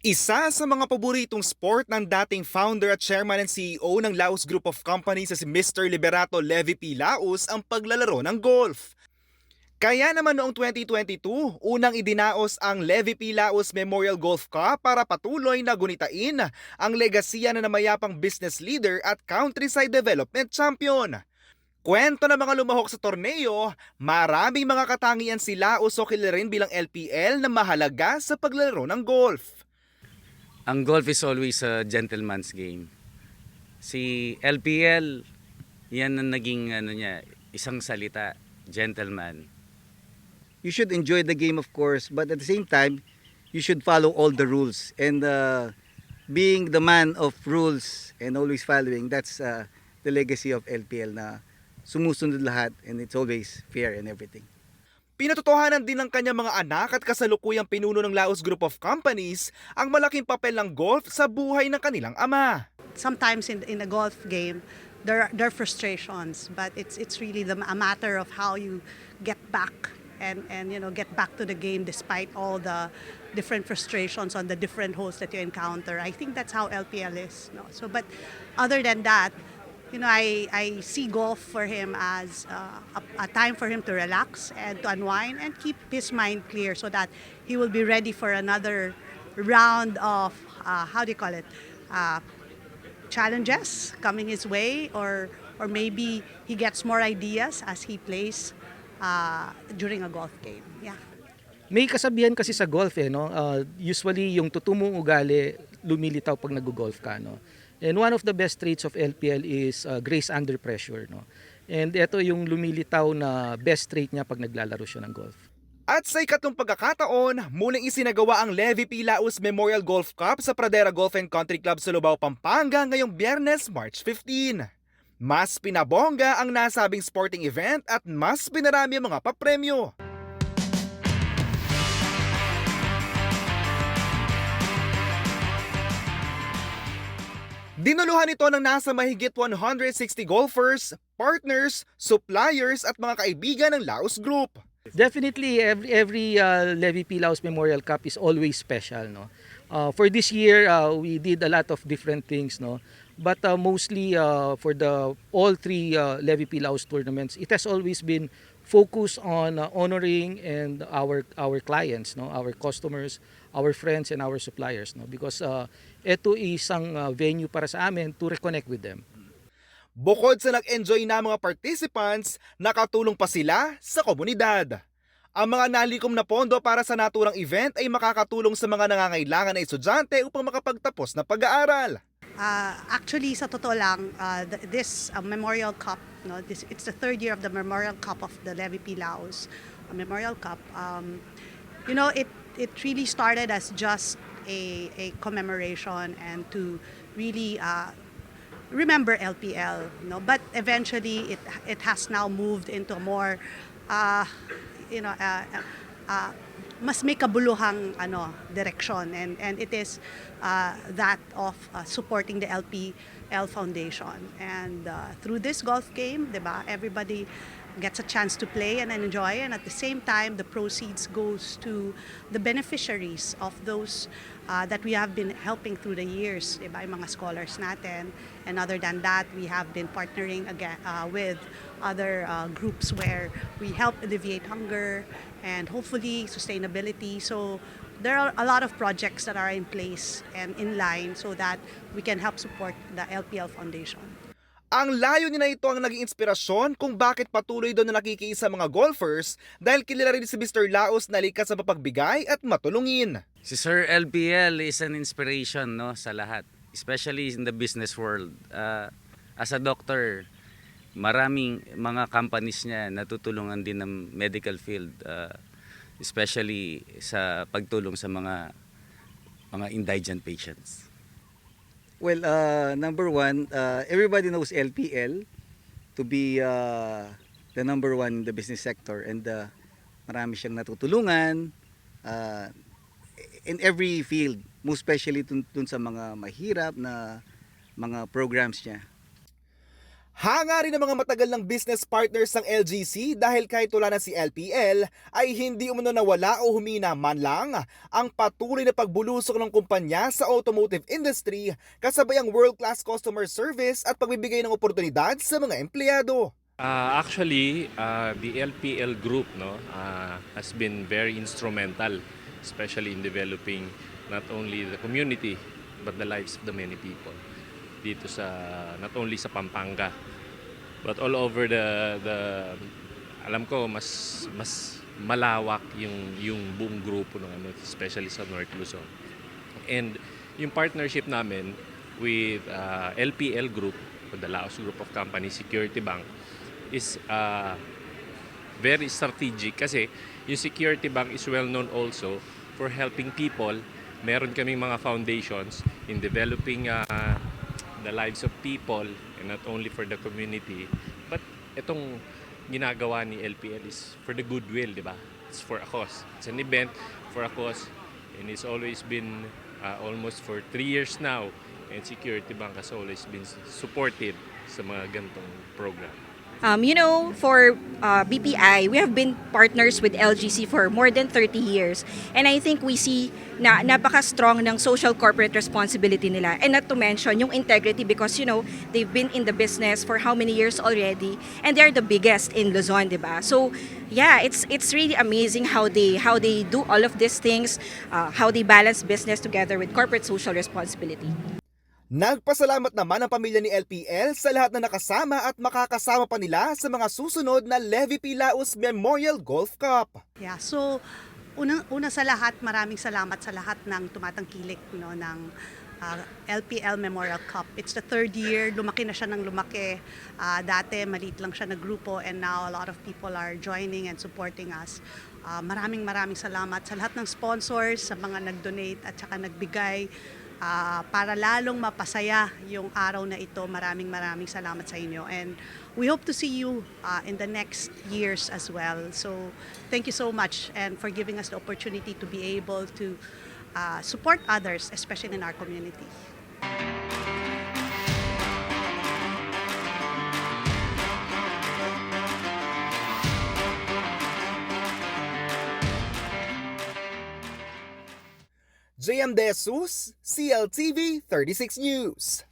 Isa sa mga paboritong sport ng dating founder at chairman and CEO ng Laos Group of Companies si Mr. Liberato Levi P. Laos ang paglalaro ng golf. Kaya naman noong 2022, unang idinaos ang Levi P. Laos Memorial Golf Cup para patuloy na gunitain ang legasiya na namayapang business leader at countryside development champion. Kwento ng mga lumahok sa torneo, maraming mga katangian sila o so rin bilang LPL na mahalaga sa paglalaro ng golf. Ang golf is always a gentleman's game. Si LPL, yan ang naging ano niya, isang salita, gentleman. you should enjoy the game of course but at the same time you should follow all the rules and uh, being the man of rules and always following that's uh, the legacy of LPL na sumusunod lahat and it's always fair and everything. Pinatotohanan din ng kanyang mga anak at kasalukuyang pinuno ng Laos Group of Companies ang malaking papel ng golf sa buhay ng kanilang ama. sometimes in in a golf game there are, there are frustrations but it's it's really the, a matter of how you get back and and you know get back to the game despite all the different frustrations on the different holes that you encounter. I think that's how lpl is no? So but other than that you know i i see golf for him as uh, a, a time for him to relax and to unwind and keep his mind clear so that he will be ready for another round of uh, how do you call it uh, challenges coming his way or or maybe he gets more ideas as he plays uh, during a golf game. Yeah. May kasabihan kasi sa golf eh, no? Uh, usually yung tutumong ugali lumilitaw pag nag-golf ka, no? And one of the best traits of LPL is uh, grace under pressure, no? And ito yung lumilitaw na best trait niya pag naglalaro siya ng golf. At sa ikatlong pagkakataon, muling isinagawa ang Levi P. Laos Memorial Golf Cup sa Pradera Golf and Country Club sa Lubao, Pampanga ngayong biyernes, March 15. Mas pinabongga ang nasabing sporting event at mas pinarami ang mga papremyo. Dinuluhan ito ng nasa mahigit 160 golfers, partners, suppliers at mga kaibigan ng Laos Group. Definitely every every uh, Levi P. Laos Memorial Cup is always special, no. Uh, for this year, uh, we did a lot of different things, no. But uh, mostly uh, for the all three uh, Levi P. Laos tournaments, it has always been focused on uh, honoring and our our clients, no, our customers, our friends and our suppliers, no, because uh, ito isang uh, venue para sa amin to reconnect with them. Bukod sa nag-enjoy na mga participants, nakatulong pa sila sa komunidad. Ang mga nalikom na pondo para sa naturang event ay makakatulong sa mga nangangailangan na estudyante upang makapagtapos na pag-aaral. Uh, actually, sa totoo lang, uh, th- this uh, Memorial Cup, no, this, it's the third year of the Memorial Cup of the Levi P. Laos uh, Memorial Cup. Um, you know, it, it really started as just a, a commemoration and to really uh, remember LPL, no? But eventually, it it has now moved into more, uh, you know, uh, uh, mas may kabuluhang ano direction, and and it is uh, that of uh, supporting the LPL Foundation. And uh, through this golf game, ba, everybody gets a chance to play and enjoy and at the same time the proceeds goes to the beneficiaries of those uh, that we have been helping through the years, diba, yung mga scholars natin. And other than that, we have been partnering again uh, with other uh, groups where we help alleviate hunger and hopefully sustainability. So there are a lot of projects that are in place and in line so that we can help support the LPL Foundation. Ang layo na ito ang naging inspirasyon kung bakit patuloy doon na nakikiisa mga golfers dahil kilala rin si Mr. Laos na likas sa mapagbigay at matulungin. Si Sir LPL is an inspiration no sa lahat, especially in the business world. Uh, as a doctor, maraming mga companies niya natutulungan din ng medical field, uh, especially sa pagtulong sa mga mga indigent patients. well uh, number one uh, everybody knows LPL to be uh, the number one in the business sector and uh, marami siyang natutulungan uh, in every field most especially dun, dun sa mga mahirap na mga programs niya Hanga rin ng mga matagal ng business partners ng LGC dahil kahit wala na si LPL ay hindi umano nawala o humina man lang ang patuloy na pagbulusok ng kumpanya sa automotive industry kasabay ang world-class customer service at pagbibigay ng oportunidad sa mga empleyado. Uh, actually, uh, the LPL group no, uh, has been very instrumental, especially in developing not only the community but the lives of the many people dito sa not only sa Pampanga but all over the the alam ko mas mas malawak yung yung buong grupo ng ano especially sa North Luzon. And yung partnership namin with uh, LPL Group, with the Laos Group of Companies, Security Bank, is uh, very strategic kasi yung Security Bank is well known also for helping people. Meron kaming mga foundations in developing uh, the lives of people and not only for the community but itong ginagawa ni LPL is for the goodwill, di ba? It's for a cause. It's an event for a cause and it's always been uh, almost for three years now and Security Bank has always been supportive sa mga gantong program. Um, you know, for uh, BPI, we have been partners with LGC for more than 30 years. And I think we see na napaka-strong ng social corporate responsibility nila. And not to mention yung integrity because, you know, they've been in the business for how many years already. And they're the biggest in Luzon, di ba? So, yeah, it's it's really amazing how they how they do all of these things, uh, how they balance business together with corporate social responsibility. Nagpasalamat naman ang pamilya ni LPL sa lahat na nakasama at makakasama pa nila sa mga susunod na Levi P. Laos Memorial Golf Cup. Yeah, so una, una sa lahat, maraming salamat sa lahat ng tumatangkilik no, ng uh, LPL Memorial Cup. It's the third year, lumaki na siya ng lumaki. Uh, dati, maliit lang siya na grupo and now a lot of people are joining and supporting us. Uh, maraming maraming salamat sa lahat ng sponsors, sa mga nag-donate at saka nagbigay uh, para lalong mapasaya yung araw na ito. Maraming maraming salamat sa inyo. And we hope to see you uh, in the next years as well. So thank you so much and for giving us the opportunity to be able to uh, support others, especially in our community. JM De Jesus, CLTV 36 News.